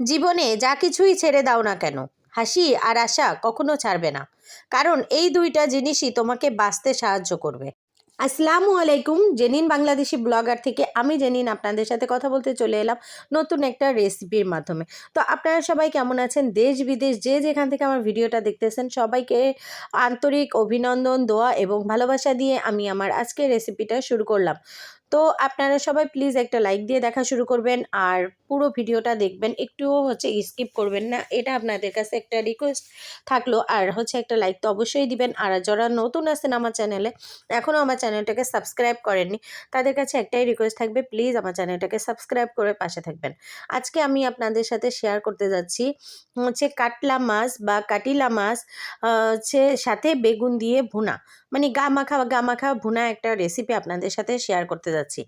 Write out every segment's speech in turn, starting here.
জীবনে যা কিছুই ছেড়ে দাও না কেন? হাসি আর আশা কখনো ছাড়বে না। কারণ এই দুইটা জিনিসই তোমাকে বাঁচতে সাহায্য করবে। আসসালামু আলাইকুম, জেনিন বাংলাদেশি ব্লগার থেকে আমি জেনিন আপনাদের সাথে কথা বলতে চলে এলাম নতুন একটা রেসিপির মাধ্যমে। তো আপনারা সবাই কেমন আছেন? দেশ বিদেশ যে যেখান থেকে আমার ভিডিওটা দেখতেছেন, সবাইকে আন্তরিক অভিনন্দন, দোয়া এবং ভালোবাসা দিয়ে আমি আমার আজকের রেসিপিটা শুরু করলাম। তো আপনারা সবাই প্লিজ একটা লাইক দিয়ে দেখা শুরু করবেন আর পুরো ভিডিওটা দেখবেন। একটুও হচ্ছে স্কিপ করবেন না, এটা আপনাদের কাছে একটা রিকোয়েস্ট থাকল। আর হচ্ছে একটা লাইক তো অবশ্যই দিবেন। আর যারা নতুন আছেন আমার চ্যানেলে এখনও আমার চ্যানেলটাকে সাবস্ক্রাইব করেননি, তাদের কাছে একটাই রিকোয়েস্ট থাকবে প্লিজ আমার চ্যানেলটাকে সাবস্ক্রাইব করে পাশে থাকবেন। আজকে আমি আপনাদের সাথে শেয়ার করতে যাচ্ছি, হচ্ছে কাটলা মাছ বা কাটিলা মাছ হচ্ছে সাথে বেগুন দিয়ে ভুনা। মানে গা মাখা গা মাখা ভুনা একটা রেসিপি আপনাদের সাথে শেয়ার করতে যাচ্ছি।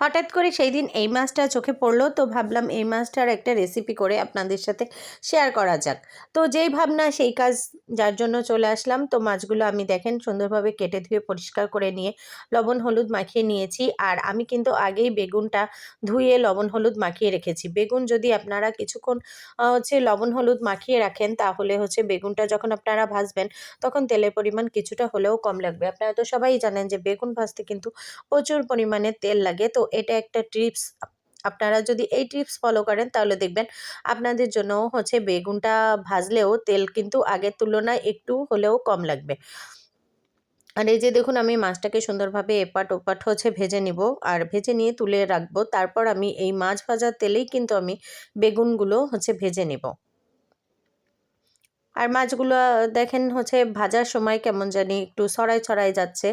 হঠাৎ করে সেই দিন এই মাছটা চোখে পড়ল, তো ভাবলাম এই মাছটার একটা রেসিপি করে আপনাদের সাথে শেয়ার করা যাক। তো যেই ভাবনা, সেই কাজ যার জন্য চলে আসলাম। তো মাছগুলো আমি দেখেন সুন্দরভাবে কেটে ধুয়ে পরিষ্কার করে নিয়ে লবণ, হলুদ মাখিয়ে নিয়েছি। আর আমি কিন্তু আগেই বেগুনটা ধুয়ে লবণ, হলুদ মাখিয়ে রেখেছি। বেগুন যদি আপনারা কিছুক্ষণ হচ্ছে লবণ, হলুদ মাখিয়ে রাখেন, তাহলে হচ্ছে বেগুনটা যখন আপনারা ভাজবেন, তখন তেলের পরিমাণ কিছুটা হলেও কম লাগবে। আপনারা তো সবাই জানেন যে বেগুন ভাজতে কিন্তু প্রচুর পরিমাণে তেল লাগে। তো এটা একটা টিপস আপনারা যদি এই টিপস ফলো করেন তাহলে দেখবেন আপনাদের জন্য হচ্ছে বেগুনটা ভাজলেও তেল কিন্তু আগের তুলনায় একটু হলেও কম লাগবে। আর এই যে দেখুন আমি মাছটাকে সুন্দরভাবে এপাট ওপাট হচ্ছে ভেজে নিব আর ভেজে নিয়ে তুলে রাখব, তারপর আমি এই মাছ ভাজার তেলেই কিন্তু আমি বেগুনগুলো হচ্ছে ভেজে নেব। আর মাছগুলো দেখেন হচ্ছে ভাজার সময় কেমন জানি একটু ছড়াই ছড়াই যাচ্ছে।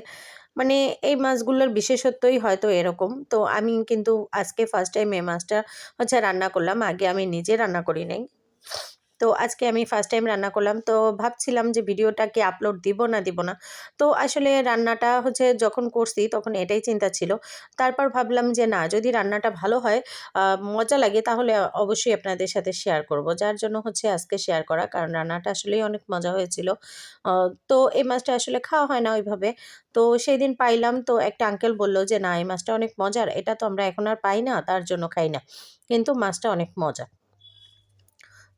মানে এই মাছগুলোর বিশেষত্বই হয়তো এরকম। তো আমি কিন্তু আজকে ফার্স্ট টাইম এই মাছটা হচ্ছে রান্না করলাম, আগে আমি নিজে রান্না করি নাই। তো আজকে আমি ফার্স্ট টাইম রান্না করলাম। তো ভাবছিলাম যে ভিডিওটাকে আপলোড দিব না দিব না? তো আসলে রান্নাটা হচ্ছে যখন করছি তখন এটাই চিন্তা ছিল। তারপর ভাবলাম যে না, যদি রান্নাটা ভালো হয় মজা লাগে তাহলে অবশ্যই আপনাদের সাথে শেয়ার করব। যার জন্য হচ্ছে আজকে শেয়ার করা, কারণ রান্নাটা আসলেই অনেক মজা হয়েছিল। তো এই মাছটা আসলে খাওয়া হয় না ওইভাবে। তো সেই দিন পাইলাম, তো একটা আঙ্কেল বলল যে, না, এই মাছটা অনেক মজার। এটা তো আমরা এখন আর পাই না, তার জন্য খাই না। কিন্তু মাছটা অনেক মজা।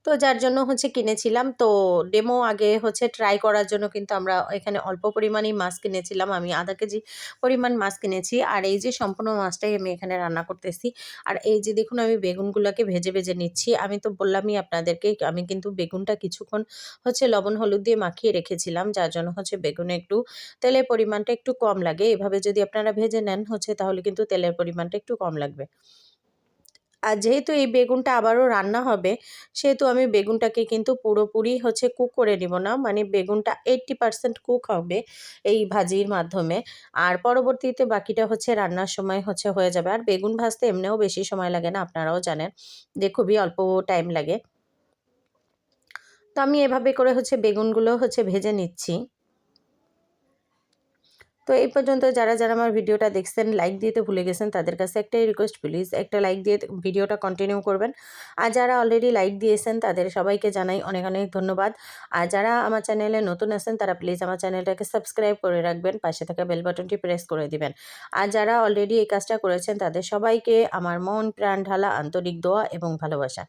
তো যার জন্য হচ্ছে কিনেছিলাম। তো ডেমো আগে হচ্ছে ট্রাই করার জন্য কিন্তু আমরা এখানে অল্প পরিমাণেই মাছ কিনেছিলাম আমি আধা কেজি পরিমাণ মাছ কিনেছি আর এই যে সম্পূর্ণ মাছটাই আমি এখানে রান্না করতেছি। আর এই যে দেখুন আমি বেগুনগুলোকে ভেজে ভেজে নিচ্ছি। আমি তো বললামই আপনাদেরকে, আমি কিন্তু বেগুনটা কিছুক্ষণ হচ্ছে লবণ, হলুদ দিয়ে মাখিয়ে রেখেছিলাম। যার জন্য হচ্ছে বেগুনে একটু তেলের পরিমাণটা একটু কম লাগে। এভাবে যদি আপনারা ভেজে নেন হচ্ছে তাহলে কিন্তু তেলের পরিমাণটা একটু কম লাগবে। আর যেহেতু এই বেগুনটা আবারও রান্না হবে, সেহেতু আমি বেগুনটাকে কিন্তু পুরোপুরি হচ্ছে কুক করে নিব না। মানে বেগুনটা এইট্টি পারসেন্ট কুক হবে এই ভাজির মাধ্যমে। আর পরবর্তীতে বাকিটা হচ্ছে রান্নার সময় হচ্ছে হয়ে যাবে। আর বেগুন ভাজতে এমনিও বেশি সময় লাগে না, আপনারাও জানেন যে খুবই অল্প টাইম লাগে। তো আমি এভাবে করে হচ্ছে বেগুনগুলো হচ্ছে ভেজে নিচ্ছি। তো এই পর্যন্ত যারা যারা আমার ভিডিওটা দেখছেন লাইক দিতে ভুলে গেছেন, তাদের কাছে একটাই রিকোয়েস্ট প্লিজ একটা লাইক দিয়ে ভিডিওটা কন্টিনিউ করবেন। আর যারা অলরেডি লাইক দিয়েছেন, তাদের সবাইকে জানাই অনেক অনেক ধন্যবাদ। আর যারা আমার চ্যানেলে নতুন আছেন, তারা প্লিজ আমার চ্যানেলটাকে সাবস্ক্রাইব করে রাখবেন, পাশে থাকা বেল বাটনটি প্রেস করে দিবেন। আর যারা অলরেডি এই কাজটা করেছেন, তাদের সবাইকে আমার মন, প্রাণ ঢালা, আন্তরিক দোয়া এবং ভালোবাসা।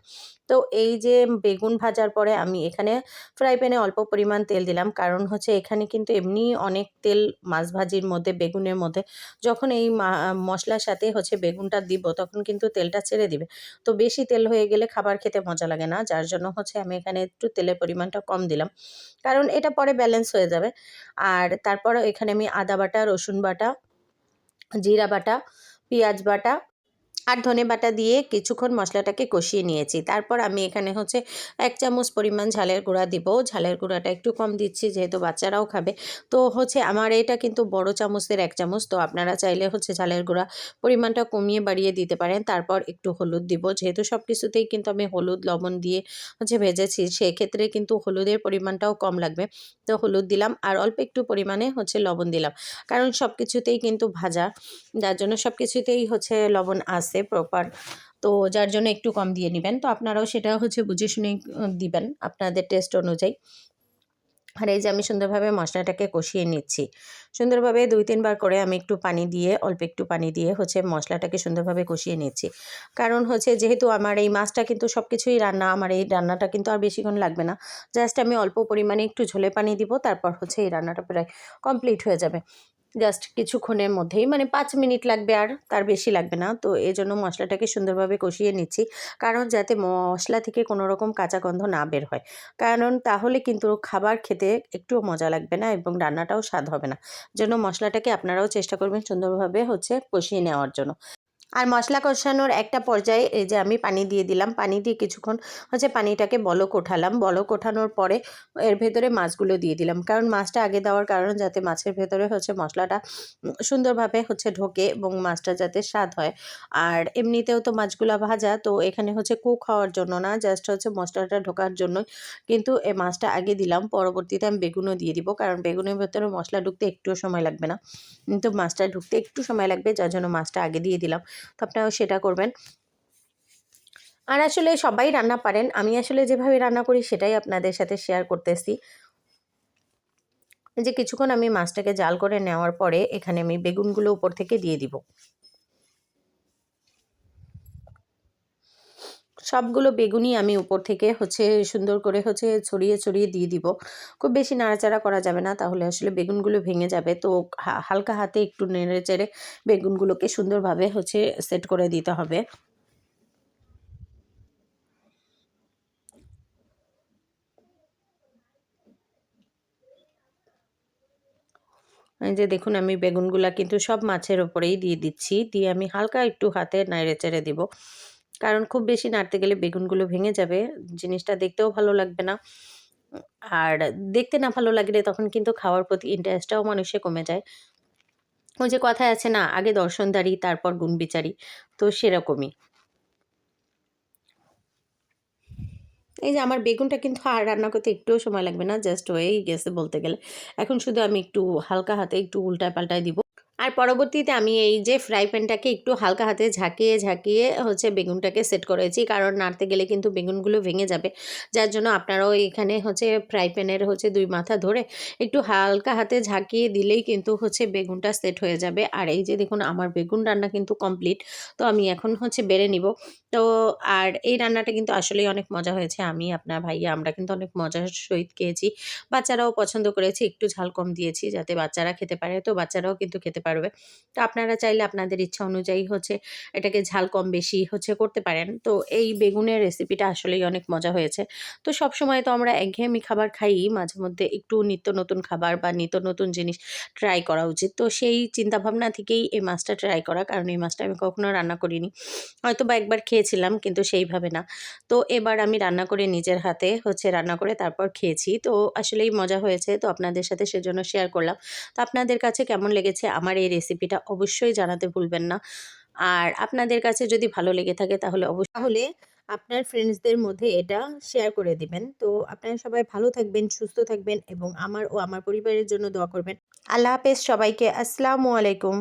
তো এই যে বেগুন ভাজার পরে আমি এখানে ফ্রাই প্যানে অল্প পরিমাণ তেল দিলাম, কারণ হচ্ছে এখানে কিন্তু এমনি অনেক তেল মাছ ভাজির মধ্যে, বেগুনের মধ্যে, যখন এই মশলার সাথে হচ্ছে বেগুনটা দিব, তখন কিন্তু তেলটা ছেড়ে দিবে। তো বেশি তেল হয়ে গেলে খাবার খেতে মজা লাগে না, যার জন্য হচ্ছে আমি এখানে একটু তেলের পরিমাণটা কম দিলাম। কারণ এটা পরে ব্যালেন্স হয়ে যাবে। আর তারপরে এখানে আমি আদা বাটা, রসুন বাটা, জিরা বাটা, পেঁয়াজ বাটা আর ধনে বাটা দিয়ে কিছুক্ষণ মশলাটাকে কষিয়ে নিয়েছি। তারপর আমি এখানে হচ্ছে এক চামচ পরিমাণ ঝালের গুঁড়া দিব। ঝালের গুঁড়াটা একটু কম দিচ্ছি যেহেতু বাচ্চারাও খাবে। তো হচ্ছে আমার এটা কিন্তু বড় চামচের এক চামচ। তো আপনারা চাইলে হচ্ছে ঝালের গুঁড়া পরিমাণটা কমিয়ে বাড়িয়ে দিতে পারেন। তারপর একটু হলুদ দিব। যেহেতু সব কিছুতেই কিন্তু আমি হলুদ, লবণ দিয়ে হচ্ছে ভেজেছি, সেক্ষেত্রে কিন্তু হলুদের পরিমাণটাও কম লাগবে। তো হলুদ দিলাম আর অল্প একটু পরিমাণে হচ্ছে লবণ দিলাম। কারণ সব কিছুতেই কিন্তু ভাজা। যার জন্য সব কিছুতেই হচ্ছে লবণ আসে প্রপার তো যার জন্য একটু কম দিয়ে নেবেন। তো আপনারাও সেটা হচ্ছে বুঝে শুনে দিবেন আপনাদের টেস্ট অনুযায়ী। আর এই যে আমি সুন্দরভাবে মশলাটাকে কষিয়ে নিচ্ছি। সুন্দরভাবে দুই তিনবার করে আমি একটু পানি দিয়ে, অল্প একটু পানি দিয়ে হচ্ছে মশলাটাকে সুন্দরভাবে কষিয়ে নিচ্ছি। কারণ হচ্ছে যেহেতু আমার এই মাছটা কিন্তু সব কিছুই রান্না, আমার এই রান্নাটা কিন্তু আর বেশিক্ষণ লাগবে না। জাস্ট আমি অল্প পরিমাণে একটু ঝোলে পানি দিব, তারপর হচ্ছে এই রান্নাটা প্রায় কমপ্লিট হয়ে যাবে। জাস্ট কিছুক্ষণের মধ্যেই মানে পাঁচ মিনিট লাগবে আর তার বেশি লাগবে না। তো এই জন্য মশলাটাকে সুন্দরভাবে কষিয়ে নিচ্ছি, কারণ যাতে মশলা থেকে কোনো রকম কাঁচা গন্ধ না বের হয়। কারণ তাহলে কিন্তু খাবার খেতে একটুও মজা লাগবে না এবং রান্নাটাও স্বাদ হবে না। জন্য মশলাটাকে আপনারাও চেষ্টা করবেন সুন্দরভাবে হচ্ছে কষিয়ে নেওয়ার জন্য। আর মশলা কষানোর একটা পর্যায়ে এই যে আমি পানি দিয়ে দিলাম, পানি দিয়ে কিছুক্ষণ হচ্ছে পানিটাকে বলক ওঠালাম। বলক ওঠানোর পরে এর ভেতরে মাছগুলো দিয়ে দিলাম। কারণ মাছটা আগে দেওয়ার কারণ যাতে মাছের ভেতরে হচ্ছে মশলাটা সুন্দরভাবে হচ্ছে ঢোকে এবং মাছটা যাতে স্বাদ হয়। আর এমনিতেও তো মাছগুলো ভাজা, তো এখানে হচ্ছে কুক হওয়ার জন্য না জাস্ট হচ্ছে মশলাটা ঢোকার জন্যই। কিন্তু এই মাছটা আগে দিলাম, পরবর্তীতে আমি বেগুনও দিয়ে দিব, কারণ বেগুনের ভেতরে মশলা ঢুকতে একটুও সময় লাগবে না। কিন্তু মাছটা ঢুকতে একটু সময় লাগবে, যার জন্য মাছটা আগে দিয়ে দিলাম। তো আপনারাও সেটা করবেন। আর আসলে সবাই রান্না পারেন। আমি আসলে যেভাবে রান্না করি সেটাই আপনাদের সাথে শেয়ার করতেছি। যে কিছুক্ষণ আমি মাছটাকে জাল করে নেওয়ার পরে এখানে আমি বেগুনগুলো উপর থেকে দিয়ে দিব। সবগুলো বেগুনই আমি উপর থেকে হচ্ছে সুন্দর করে হচ্ছে ছড়িয়ে ছড়িয়ে দিয়ে দিব। খুব বেশি নাড়াচাড়া করা যাবে না, তাহলে আসলে বেগুনগুলো ভেঙে যাবে। তো হালকা হাতে একটু নেড়ে চেড়ে বেগুনগুলোকে সুন্দরভাবে হচ্ছে সেট করে দিতে হবে। যে দেখুন, আমি বেগুনগুলা কিন্তু সব মাছের ওপরেই দিয়ে দিচ্ছি। দিয়ে আমি হালকা একটু হাতে নাড়ে চেড়ে দিব। কারণ খুব বেশি নাড়তে গেলে বেগুনগুলো ভেঙে যাবে, জিনিসটা দেখতেও ভালো লাগবে না। আর দেখতে না ভালো লাগলে তখন কিন্তু খাওয়ার প্রতি ইন্টারেস্টটাও মানুষে কমে যায়। ওই যে কথায় আছে না, আগে দর্শনদারি তারপর গুণ বিচারি, তো সেরকমই। এই যে আমার বেগুনটা কিন্তু আর রান্না করতে একটুও সময় লাগবে না জাস্ট হয়েই গেছে বলতে গেলে। এখন শুধু আমি একটু হালকা হাতে একটু উল্টায় পাল্টায় দিব। আর পরবর্তীতে আমি এই যে ফ্রাই প্যানটাকে একটু হালকা হাতে ঝাঁকিয়ে ঝাঁকিয়ে হচ্ছে বেগুনটাকে সেট করেছি। কারণ নাড়তে গেলে কিন্তু বেগুনগুলো ভেঙে যাবে। যার জন্য আপনারাও এখানে হচ্ছে ফ্রাই প্যানের হচ্ছে দুই মাথা ধরে একটু হালকা হাতে ঝাঁকিয়ে দিলেই কিন্তু হচ্ছে বেগুনটা সেট হয়ে যাবে। আর এই যে দেখুন, আমার বেগুন রান্না কিন্তু কমপ্লিট তো আমি এখন হচ্ছে বেড়ে নিব। তো আর এই রান্নাটা কিন্তু আসলেই অনেক মজা হয়েছে। আমি আপনার ভাইয়া, আমরা কিন্তু অনেক মজার সহিত খেয়েছি। বাচ্চারাও পছন্দ করেছে। একটু ঝাল কম দিয়েছি যাতে বাচ্চারা খেতে পারে। তো বাচ্চারাও কিন্তু খেতে পারবে। তো আপনারা চাইলে আপনাদের ইচ্ছা অনুযায়ী হচ্ছে এটাকে ঝাল কম বেশি হচ্ছে করতে পারেন। তো এই বেগুনের রেসিপিটা আসলেই অনেক মজা হয়েছে। তো সব সময় তো আমরা একঘেয়েমি খাবার খাই, মাঝে মধ্যে একটু নিত্য নতুন খাবার বা নিত্য নতুন জিনিস ট্রাই করা উচিত। তো সেই চিন্তাভাবনা থেকেই এই মাছটা ট্রাই করা, কারণ এই মাছটা আমি কখনো রান্না করিনি। হয়তো বা একবার খেয়েছিলাম, কিন্তু সেইভাবে না। তো এবার আমি রান্না করে নিজের হাতে হচ্ছে রান্না করে তারপর খেয়েছি। তো আসলেই মজা হয়েছে। তো আপনাদের সাথে সেজন্য শেয়ার করলাম। তো আপনাদের কাছে কেমন লেগেছে? আমার এই রেসিপিটা অবশ্যই জানাতে ভুলবেন না। আর আপনাদের কাছে যদি ভালো লেগে থাকে তাহলে অবশ্যই তাহলে আপনার ফ্রেন্ডসদের মধ্যে এটা শেয়ার করে দিবেন। তো আপনারা সবাই ভালো থাকবেন, সুস্থ থাকবেন এবং আমার ও আমার পরিবারের জন্য দোয়া করবেন। আল্লাহ হাফেজ সবাইকে। আসসালামু আলাইকুম।